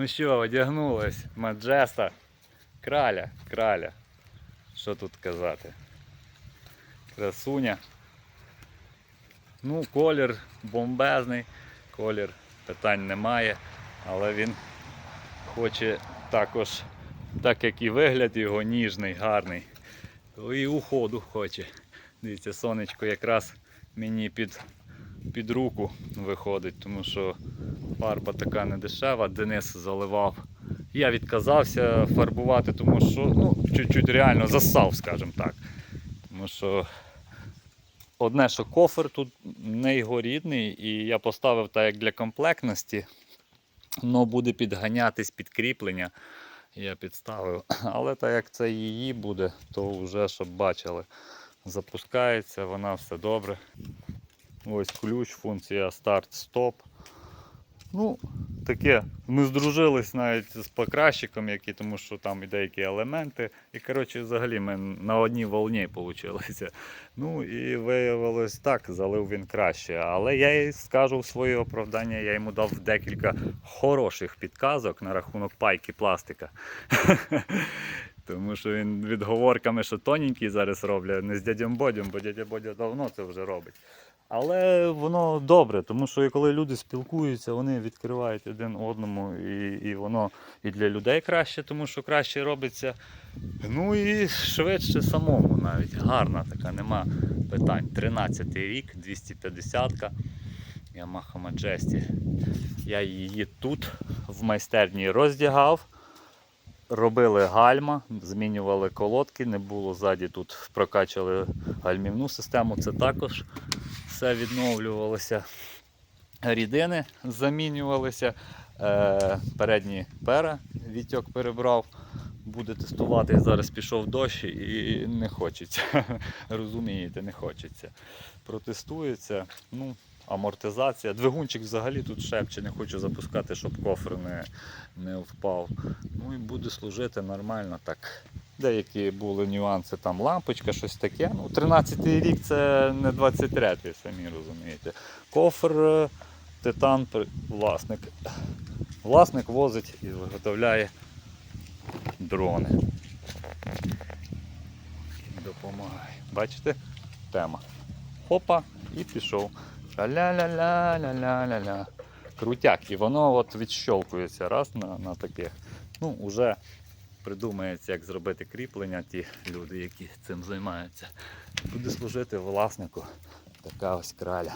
Ну що, одягнулась, Маджеста. Краля, краля. Що тут казати? Красуня. Ну, колір бомбезний, колір питань немає, але він хоче також, так як і вигляд його ніжний, гарний, то і уходу хоче. Дивіться, сонечко якраз мені під, під руку виходить, тому що фарба така не дешева, Денис заливав. Я відказався фарбувати, тому що ну, чуть-чуть реально засав, скажімо так. Тому що одне, що кофер тут не його рідний, і я поставив так як для комплектності, але буде підганятись під кріплення. Я підставив. Але так як це її буде, то вже щоб бачили, запускається, вона все добре. Ось ключ, функція старт-стоп. Ну, таке. Ми здружились навіть з покращиком, який, тому що там і деякі елементи. І коротше, взагалі ми на одній волні вийшло. Ну і виявилось так, залив він краще. Але я їй скажу в своє оправдання, я йому дав декілька хороших підказок на рахунок пайки пластика. Тому що він відговорками, що тоненький зараз роблять, не з дядям Бодем, бо дядя Бодя давно це вже робить. Але воно добре, тому що коли люди спілкуються, вони відкривають один одному, і, і воно і для людей краще, тому що краще робиться. Ну і швидше самому навіть. Гарна така, нема питань. 13-й рік, 250-ка Yamaha Majesty. Я її тут в майстерні роздягав. Робили гальма, змінювали колодки, не було ззаді тут прокачали гальмівну систему. Це також все відновлювалося. Рідини замінювалися. Е, передні пера Вітьок перебрав. Буде тестувати. Зараз пішов дощ і не хочеться. Розумієте, не хочеться. Протестується. Ну, амортизація. Двигунчик взагалі тут шепче, не хочу запускати, щоб кофр не, не впав. Ну і буде служити нормально так. Деякі були нюанси, там лампочка, щось таке. Ну, 13-й рік це не 23-й, самі розумієте. Кофр, е, титан, власник. Власник возить і виготовляє дрони. Допомагає. Бачите? Тема. Хопа і пішов. Ля-ля-ля-ля-ля-ля-ля. Крутяк. І воно от відщолкується раз на, на таких. Ну, уже придумається, як зробити кріплення, ті люди, які цим займаються. Буде служити власнику така ось краля.